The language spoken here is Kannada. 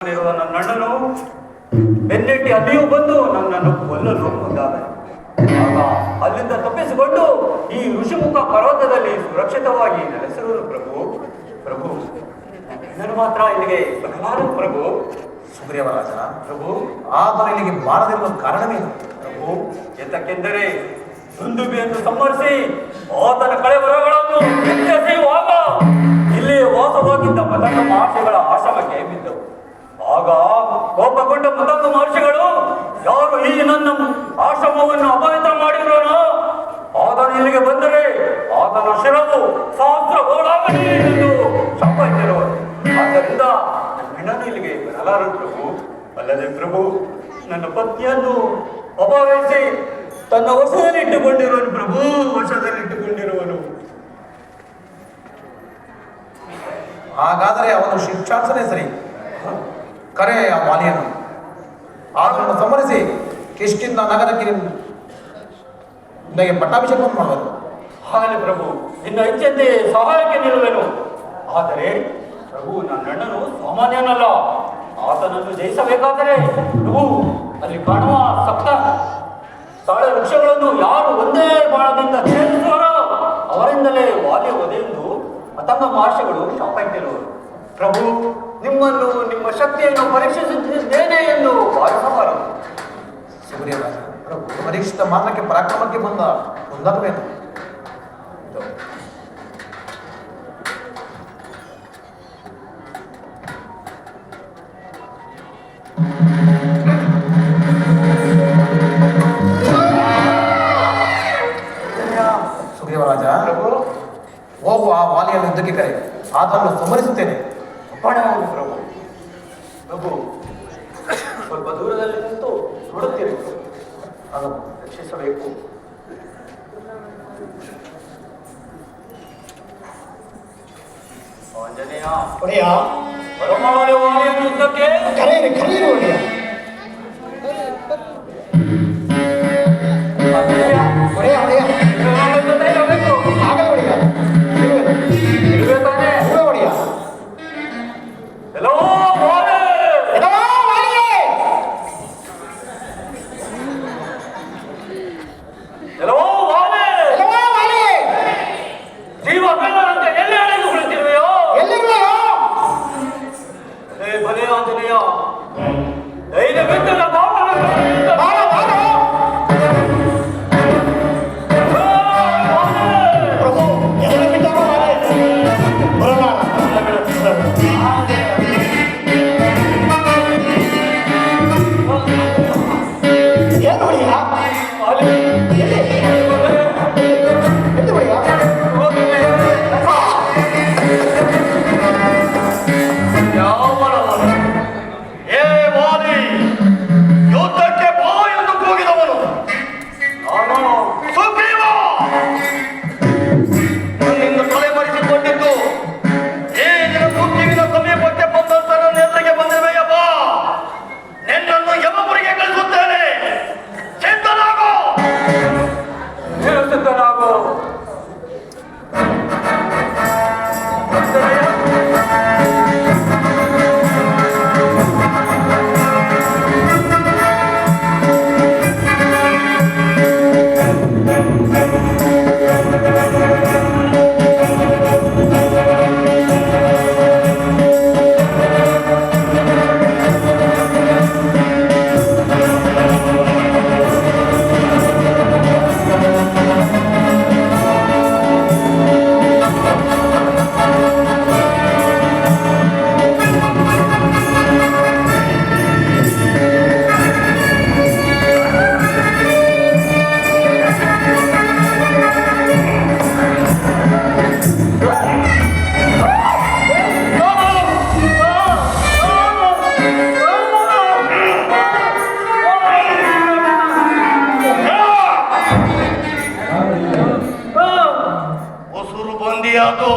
ಇರುವ ನನ್ನ ಅಣ್ಣನು ಬೆನ್ನೆಟ್ಟಿ ಅಲ್ಲಿಯೂ ಬಂದು ನನ್ನನ್ನು ಕೊಲ್ಲಲು ಮುಂದಾದ ಅಲ್ಲಿಂದ ತಪ್ಪಿಸಿಕೊಂಡು ಈ ಋಷಿಮುಖ ಪರ್ವತದಲ್ಲಿ ಸುರಕ್ಷಿತವಾಗಿ ನೆಲೆಸಿರುವುದು ಪ್ರಭು. ಪ್ರಭು ಇದನ್ನು ಮಾತ್ರ ಇಲ್ಲಿಗೆ ಬರಲಾರದು ಪ್ರಭು. ಸೂರ್ಯವರಾಜ ಪ್ರಭು ಆತನ ಇಲ್ಲಿಗೆ ಬಾರದಿರುವ ಕಾರಣವೇನು ಪ್ರಭು? ಎಂತಕ್ಕೆಂದರೆ ದುಂದುಬಿಯನ್ನು ಸಂಹರಿಸಿ ಆತನ ಕಳೆವರಗಳನ್ನು ಇಲ್ಲಿ ವಾಸವಾಗಿದ್ದ ಆಶ್ರಮಕ್ಕೆ ಬಿದ್ದವು ಆಗ ಕೋಪಗೊಂಡ ಮತಂಗ ಮಹರ್ಷಿಗಳು, ಯಾರು ಈ ನನ್ನ ಆಶ್ರಮವನ್ನು ಅಪವಿತ್ರ ಮಾಡಿದ್ರು ಆತನು ಇಲ್ಲಿಗೆ ಬಂದರೆ ಆತನ ಶಿರವು ಸಹಸ್ರ ಗೋಳಾಗಲಿ ಎಂದು ಶಾಪ ಆದ್ದರಿಂದ ನನ್ನನ್ನು ಇಲ್ಲಿಗೆ ಬರಲಾರ ಪ್ರಭು. ಅಲ್ಲದೆ ಪ್ರಭು, ನನ್ನ ಪತ್ನಿಯನ್ನು ಅಪಹರಿಸಿ ತನ್ನ ವಶದಲ್ಲಿ ಇಟ್ಟುಕೊಂಡಿರುವನು ಪ್ರಭು ವಶದಲ್ಲಿ ಇಟ್ಟುಕೊಂಡಿರುವನು ಹಾಗಾದರೆ ಅವನು ಶಿಕ್ಷಾಸನೇ ಸರಿ. ಕರೆ ಆ ವಾಲಿಯನ್ನು ಆತನನ್ನು ಸಂಹರಿಸಿ ಕಿಷ್ಕಿಂದ ನಗರಕ್ಕೆ ನಿನಗೆ ಪಟ್ಟಾಭಿಷೇಕವನ್ನು ಮಾಡಬೇಕು ಹಾಗಲೇ ಪ್ರಭು, ನಿನ್ನ ಇಚ್ಛೆಯಂತೆ ಸಹಾಯಕ್ಕೆ ನಿಲ್ಲುವೆನು ಆದರೆ ಪ್ರಭು, ನನ್ನ ಅಣ್ಣನು ಸಾಮಾನ್ಯನಲ್ಲ. ಆತನನ್ನು ಜಯಿಸಬೇಕಾದರೆ ಪ್ರಭು, ಅಲ್ಲಿ ಕಾಣುವ ಸಪ್ತ ತಾಳೆ ವೃಕ್ಷಗಳನ್ನು ಯಾರು ಒಂದೇ ಬಾಣದಿಂದ ಛೇದಿಸುವರೋ ಅವರಿಂದಲೇ ವಾಲಿ ಒದೆಯೆಂದು ಅತಂಗ ಮಹರ್ಷಿಗಳು ಶಾಪ ಇಟ್ಟಿರುವರು ಪ್ರಭು ನಿಮ್ಮನ್ನು ನಿಮ್ಮ ಶಕ್ತಿಯನ್ನು ಪರೀಕ್ಷಿಸುತ್ತಿದ್ದೇನೆ ಎಂದು ಭಾವಿಸಬಾರದು ಸುಗ್ರೀವರಾಜ ಪರೀಕ್ಷಿತ ಮಾತ್ರಕ್ಕೆ ಪರಾಕ್ರಮಕ್ಕೆ ಬಂದ ಮುಂದಾಗಬೇಕು ಸುಗ್ರೀವರಾಜ ಪ್ರಭು ಹೋಗು ಆ ವಾಲಿಯನ್ನು ಯುದ್ಧಕ್ಕೆ ಕರೆ ಆತನನ್ನು ಸಂಹರಿಸುತ್ತೇನೆ ಅಪ್ಪಣೆಯಾಗು ಪ್ರಭು ಪ್ರಭು ಸ್ವಲ್ಪ ದೂರದಲ್ಲಿ ನಿಂತು ನೋಡುತ್ತೀರಿ ಅದನ್ನು ರಕ್ಷಿಸಬೇಕು ಆಂಜನೇಯ ಒಡೆಯ ಪರಮಾವಳಿ ವಾಲಿಯನ್ನು ಯುದ್ಧಕ್ಕೆ ಕರೆಯಿರಿ ಕರೆಯಿರಿ ಒಡೆಯ অসুর বন্দি হতো